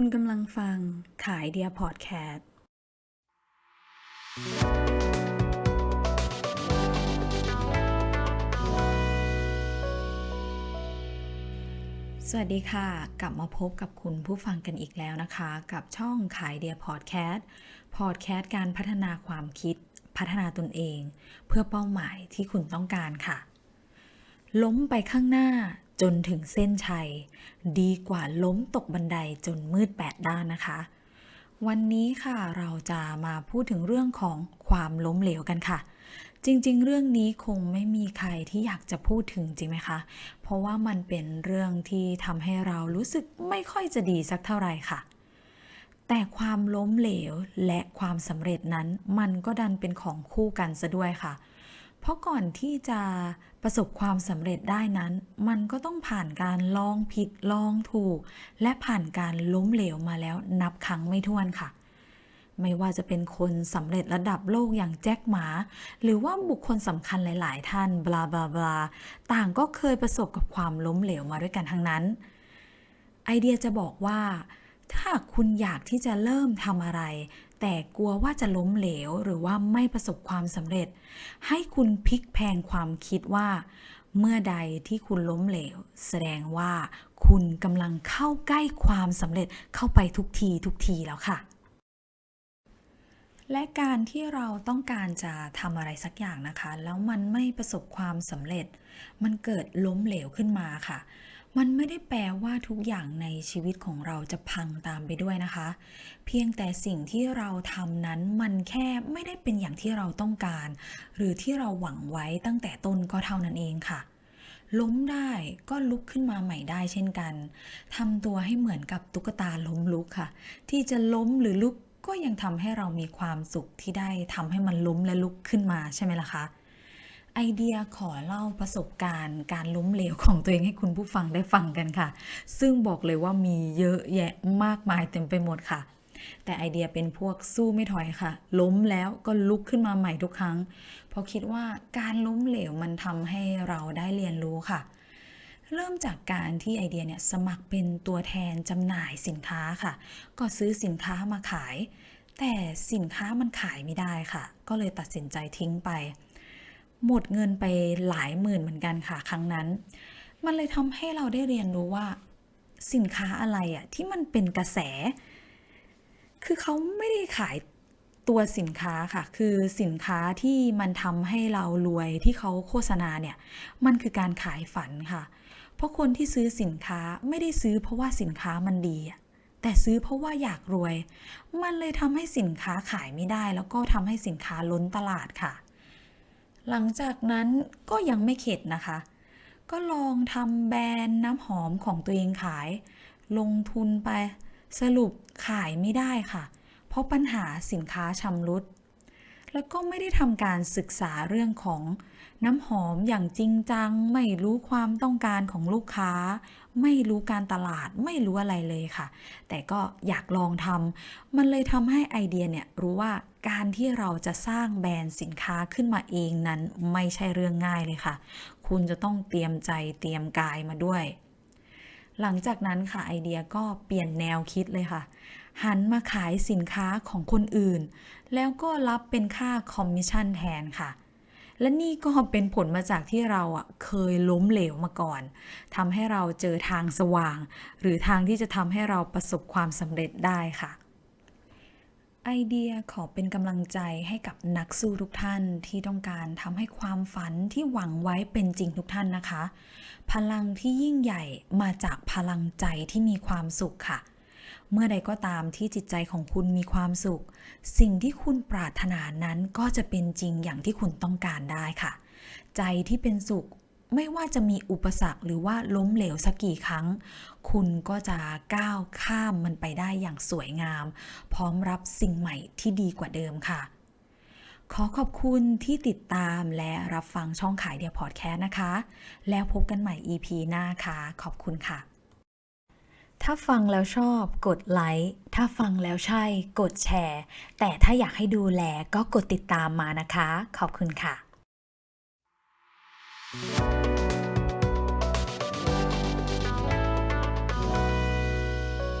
คุณกำลังฟังขายเดียพอดแคสต์ สวัสดีค่ะ กลับมาพบกับคุณผู้ฟังกันอีกแล้วนะคะ กับช่องขายเดียพอดแคสต์ พอดแคสต์การพัฒนาความคิด พัฒนาตนเอง เพื่อเป้าหมายที่คุณต้องการค่ะ ล้มไปข้างหน้า จนถึงเส้นชัย ดีกว่าล้มตกบันไดจนมืดแปดด้านนะคะ วันนี้ค่ะเราจะมาพูดถึงเรื่องของความล้มเหลวกันค่ะ จริงๆ เรื่องนี้คงไม่มีใครที่อยากจะพูดถึงจริงไหมคะ เพราะว่ามันเป็นเรื่องที่ทำให้เรารู้สึกไม่ค่อยจะดีสักเท่าไหร่ค่ะแต่ความล้มเหลวและความสำเร็จนั้นมันก็ดันเป็นของคู่กันซะด้วยค่ะ เพราะก่อนที่จะประสบความสำเร็จได้นั้น มันก็ต้องผ่านการลองผิดลองถูก และผ่านการล้มเหลวมาแล้วนับครั้งไม่ถ้วนค่ะ ไม่ว่าจะเป็นคนสำเร็จระดับโลกอย่างแจ็คหมา หรือว่าบุคคลสำคัญหลาย ๆ ท่านบลาบลาบลาต่างก็เคยประสบกับความล้มเหลวมาด้วยกันทั้งนั้น ไอเดียจะบอกว่า ถ้าคุณอยากที่จะเริ่มทำอะไร แต่กลัวว่าจะล้มเหลวหรือว่าไม่ประสบความสำเร็จ ให้คุณพลิกแพงความคิดว่า เมื่อใดที่คุณล้มเหลว แสดงว่าคุณกำลังเข้าใกล้ความสำเร็จเข้าไปทุกทีทุกทีแล้วค่ะ และการที่เราต้องการจะทำอะไรสักอย่างนะคะ แล้วมันไม่ประสบความสำเร็จ มันเกิดล้มเหลวขึ้นมาค่ะ มันไม่ได้แปลว่าทุกอย่างในชีวิตของเราจะพังตามไปด้วยนะคะ เพียงแต่สิ่งที่เราทำนั้นมันแค่ไม่ได้เป็นอย่างที่เราต้องการ หรือที่เราหวังไว้ตั้งแต่ต้นก็เท่านั้นเองค่ะ ล้มได้ก็ลุกขึ้นมาใหม่ได้เช่นกันทำตัวให้เหมือนกับตุ๊กตาล้มลุกค่ะ ที่จะล้มหรือลุกก็ยังทำให้เรามีความสุขที่ได้ทำให้มันล้มและลุกขึ้นมาใช่ไหมล่ะคะ ไอเดียขอเล่าประสบการณ์ การล้มเหลวของตัวเองให้คุณผู้ฟังได้ฟังกันค่ะ ซึ่งบอกเลยว่ามีเยอะแยะมากมายเต็มไปหมดค่ะ แต่ไอเดียเป็นพวกสู้ไม่ถอยค่ะ ล้มแล้วก็ลุกขึ้นมาใหม่ทุกครั้ง เพราะคิดว่าการล้มเหลวมันทำให้เราได้เรียนรู้ค่ะ เริ่มจากการที่ไอเดียเนี่ยสมัครเป็นตัวแทนจำหน่ายสินค้าค่ะ ก็ซื้อสินค้ามาขาย แต่สินค้ามันขายไม่ได้ค่ะ ก็เลยตัดสินใจทิ้งไป หมดเงินไปหลายหมื่นเหมือนกันค่ะ ครั้งนั้น มันเลยทำให้เราได้เรียนรู้ว่า สินค้าอะไรอะที่มันเป็นกระแส คือเขาไม่ได้ขายตัวสินค้าค่ะ คือสินค้าที่มันทำให้เรารวยที่เขาโฆษณาเนี่ย มันคือการขายฝันค่ะ เพราะคนที่ซื้อสินค้าไม่ได้ซื้อเพราะว่าสินค้ามันดีแต่ซื้อเพราะว่าอยากรวย มันเลยทำให้สินค้าขายไม่ได้ แล้วก็ทำให้สินค้าล้นตลาดค่ะ หลังจากนั้นก็ยังไม่เข็ดนะคะ ก็ลองทำแบรนด์น้ำหอมของตัวเองขาย ลงทุนไปสรุปขายไม่ได้ค่ะ เพราะปัญหาสินค้าชำรุด แล้วก็ไม่ได้ทำการศึกษาเรื่องของน้ำหอมอย่างจริงจัง ไม่รู้ความต้องการของลูกค้า ไม่รู้การตลาดไม่รู้อะไรเลยค่ะ แต่ก็อยากลองทำมันเลยทำให้ไอเดียเนี่ยรู้ว่าการที่เราจะสร้างแบรนด์สินค้าขึ้นมาเองนั้นไม่ใช่เรื่องง่ายเลยค่ะ คุณจะต้องเตรียมใจเตรียมกายมาด้วย หลังจากนั้นค่ะไอเดียก็เปลี่ยนแนวคิดเลยค่ะ หันมาขายสินค้าของคนอื่น แล้วก็รับเป็นค่าคอมมิชชั่นแทนค่ะ และนี่ก็เป็นผลมาจากที่เราอะเคยล้มเหลวมาก่อนทำให้เราเจอทางสว่าง หรือทางที่จะทำให้เราประสบความสำเร็จได้ค่ะไอเดียขอเป็นกำลังใจให้กับนักสู้ทุกท่านที่ต้องการทำให้ความฝันที่หวังไว้เป็นจริงทุกท่านนะคะ พลังที่ยิ่งใหญ่มาจากพลังใจที่มีความสุขค่ะ เมื่อใดก็ตามที่จิตใจของคุณมีความสุข สิ่งที่คุณปรารถนานั้นก็จะเป็นจริงอย่างที่คุณต้องการได้ค่ะ ใจที่เป็นสุขไม่ว่าจะมีอุปสรรคหรือว่าล้มเหลวสักกี่ครั้ง คุณก็จะก้าวข้ามมันไปได้อย่างสวยงาม พร้อมรับสิ่งใหม่ที่ดีกว่าเดิมค่ะ ขอขอบคุณที่ติดตามและรับฟังช่องขายเดียพอดแคสต์นะคะ แล้วพบกันใหม่ EP หน้าค่ะ ขอบคุณค่ะ ถ้าฟังแล้วชอบ กดไลค์ ถ้าฟังแล้วใช่ กดแชร์ แต่ถ้าอยากให้ดูแลก็กดติดตามมานะคะ ขอบคุณค่ะ